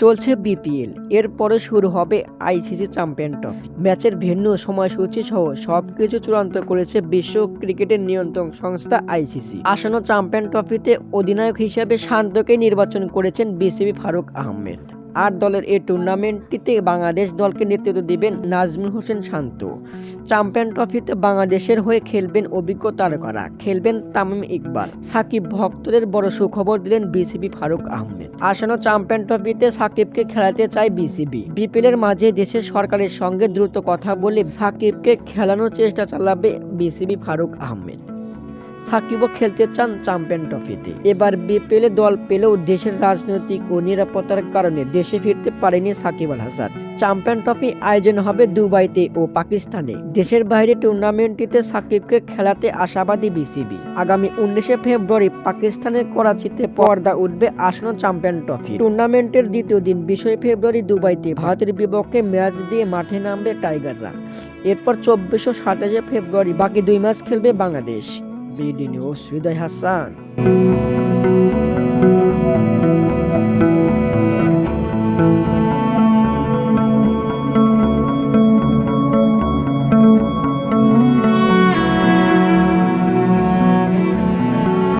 চলছে বিপিএল। এরপরে শুরু হবে আইসিসি চ্যাম্পিয়ন ট্রফি। ম্যাচের ভিন্ন সময়সূচি সহ সবকিছু চূড়ান্ত করেছে বিশ্ব ক্রিকেটের নিয়ন্ত্রণ সংস্থা আইসিসি। আসন্ন চ্যাম্পিয়ন ট্রফিতে অধিনায়ক হিসেবে শান্তকে নির্বাচন করেছেন বিসিবি ফারুক আহমেদ। আর দলের এই টুর্নামেন্টটিতে বাংলাদেশ দলকে নেতৃত্ব দিবেন নাজমুল হোসেন শান্ত। চ্যাম্পিয়ন ট্রফিতে বাংলাদেশের হয়ে খেলবেন অভিজ্ঞ তারকারা। খেলবেন তামিম ইকবাল। সাকিব ভক্তদের বড় সুখবর দিলেন বিসিবি ফারুক আহমেদ। আসন্ন চ্যাম্পিয়ন ট্রফিতে সাকিবকে খেলাতে চায় বিসিবি। বিপিএলের মাঝে দেশের সরকারের সঙ্গে দ্রুত কথা বলে সাকিবকে খেলানোর চেষ্টা চালাবে বিসিবি ফারুক আহমেদ। সাকিবও খেলতে চান চ্যাম্পিয়ন ট্রফিতে। এবার বিপিএল দল পেলেও দেশের রাজনৈতিক ও নিরাপত্তার কারণে দেশে ফিরতে পারেনি সাকিব আল হাসান। চ্যাম্পিয়ন ট্রফি আয়োজন হবে দুবাইতে ও পাকিস্তানে। দেশের বাইরে টুর্নামেন্টটিতে সাকিবকে খেলাতে আশাবাদী বিসিবি। আগামী উনিশে ফেব্রুয়ারি পাকিস্তানের করাচিতে পর্দা উঠবে আসন্ন চ্যাম্পিয়ন ট্রফি। টুর্নামেন্টের দ্বিতীয় দিন বিশে ফেব্রুয়ারি দুবাইতে ভারতের বিপক্ষে ম্যাচ দিয়ে মাঠে নামবে টাইগাররা। এরপর চব্বিশ ও সাতাশে ফেব্রুয়ারি বাকি দুই ম্যাচ খেলবে Bangladesh. BD News Hiday Hasan.